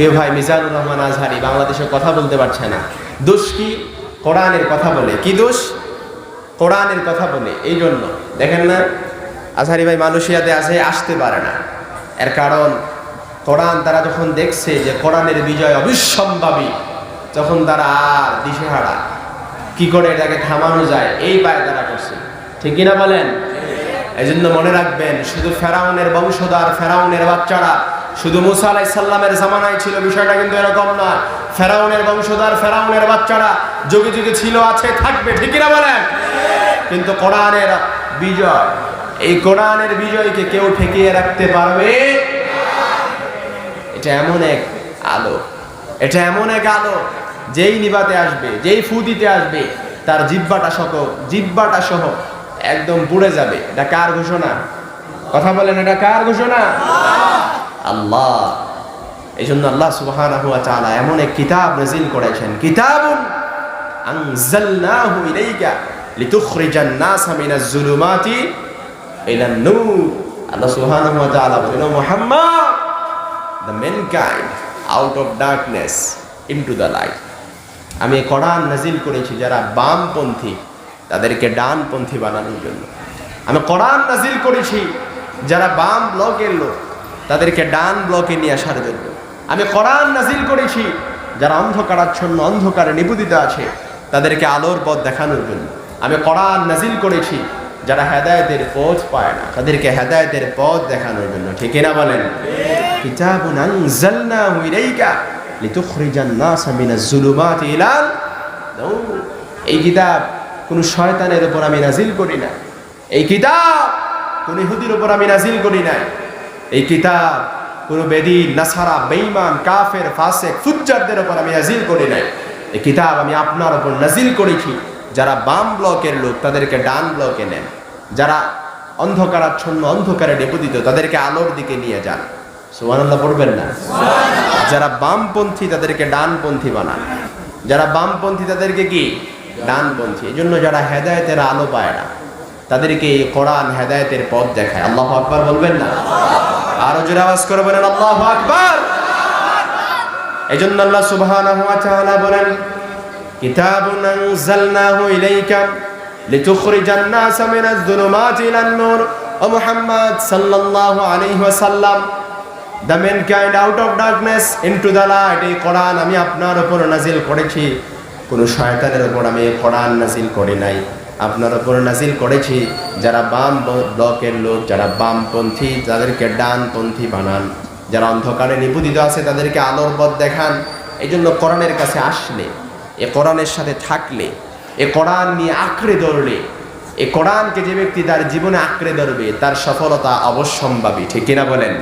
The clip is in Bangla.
প্রিয় ভাই মিজানুর রহমান আজহারি বাংলাদেশে কথা বলতে পারছে না। দোষ কি? কোরআনের কথা বলে। কি দোষ? কোরআনের কথা বলে। এই জন্য। দেখেন না, আজহারি ভাই মালয়েশিয়াতে আছে, আসতে পারে না। এর কারণ, কোরআন তারা যখন দেখছে যে কোরআনের বিজয় অবিসম্ভাবী, তখন তারা আর দিশেহারা। কি করে এটাকে থামানো যায়? এই পায়ে তারা করছে। ঠিক কিনা বলেন? এই জন্য মনে রাখবেন, শুধু ফেরাউনের বংশধর, ফেরাউনের বাচ্চারা শুধু মুসা আলাই সাল্লামের জামানায় ছিল, বিষয়টা কিন্তু এরকম না ফেরাউনের বংশধর, ফেরাউনের বাচ্চারা যুগে যুগে ছিল, আছে, থাকবে, ঠিক কিনা বলেন? কিন্তু কোরআনের বিজয়, এই কোরআনের বিজয়কে কেউ ঠেকিয়ে রাখতে পারবে? এটা এমন এক আলো, এটা এমন এক আলো, যেই নিবাতে আসবে, যেই ফু দিতে আসবে, তার জিব্বাটা সহ জিব্বাটা সহ একদম পুড়ে যাবে। এটা কার ঘোষণা? কথা বলেন, এটা কার ঘোষণা? আল্লাহ। এই জন্য আল্লাহ তাআলা এমন এক কিতাব নাজিল করেছেন। কিতাবুন আনজালনাহু ইলাইকা লিতুখরিজান নাসা মিনাজ জুলুমাতি ইলান নূর। আল্লাহ সুবহানাহু ওয়া তাআলা বলেন, "ও Muhammad, the mankind out of darkness into the light. আমি কোরআন নাজিল করেছি যারা বামপন্থী, তাদেরকে ডানপন্থী বানানোর জন্য। আমি কোরআন নাজিল করেছি যারা বাম ব্লকের লোক তাদেরকে ডান ব্লকে নিয়ে আসার জন্য। আমি কোরআন নাজিল করেছি যারা অন্ধকারাচ্ছন্ন অন্ধকারে নিবেদিত আছে তাদেরকে আলোর পথ দেখানোর জন্য। আমি কোরআন নাজিল করেছি যারা হেদায়েতের পথ পায় না তাদেরকে হেদায়েতের পথ দেখানোর জন্য। ঠিক না বলেন? কিতাবুন আনজালনাহু ইলাইকা লিতুখরিজান নাসা মিনাজ জুলুমাতি ইলাল এই কিতাব কোন শয়তানের উপর আমি নাজিল করি না এই কিতাব কোন ইহুদির উপর আমি নাজিল করি না এই কিতাব কোন বেদি, নাসারা, বেঈমান, কাফের, ফাসেক, ফুজ্জারদের ওপর আমি নাজিল করি নাই। এই কিতাব আমি আপনার ওপর নাজিল করেছি। যারা বাম ব্লকের লোক, তাদেরকে ডান ব্লকে নেন। যারা অন্ধকারাচ্ছন্ন, অন্ধকারে নিবেদিত তাদেরকে আলোর দিকে নিয়ে যান। সুবহানাল্লাহ, পড়বেন না? যারা বামপন্থী, তাদেরকে ডানপন্থী বানান। যারা বামপন্থী, তাদেরকে কি? ডানপন্থী। এই জন্য যারা হেদায়েতের আলো পায় না, তাদেরকে এই কোরআন হেদায়েতের পথ দেখায়। আল্লাহ আকবার বলবেন না? আরও জোরে আওয়াজ করে বলেন, আল্লাহ আকবার! এই জন্য আল্লাহ সুবহানাহু ওয়া তাআলা বলেন, কিতাবুন আনজালনাহু ইলাইকা লিতুখরিজান নাসা মিনাজ যুলুমাতি ইলান নূর। ও মুহাম্মদ সাল্লাল্লাহু আলাইহি ওয়াসাল্লাম, the mankind out of darkness into the light, এই কোরআন আমি আপনার উপর নাজিল করেছি। কোনো শয়তানের উপর আমি এই কোরআন নাজিল করি নাই। আপনার উপর নাজিল করেছি, যারা বাম ব্লকের লোক, যারা বামপন্থী, তাদেরকে ডানপন্থী বানান। যারা অন্ধকারে নিবেদিত আছে, তাদেরকে আলোর পথ দেখান। এই জন্য কোরআনের কাছে আসলে, এ কোরআনের সাথে থাকলে, এ কোরআন নিয়ে আঁকড়ে ধরলে, এ কোরআনকে যে ব্যক্তি তার জীবনে আঁকড়ে ধরবে, তার সফলতা অবশ্যম্ভাবী। ঠিক কিনা বলেন?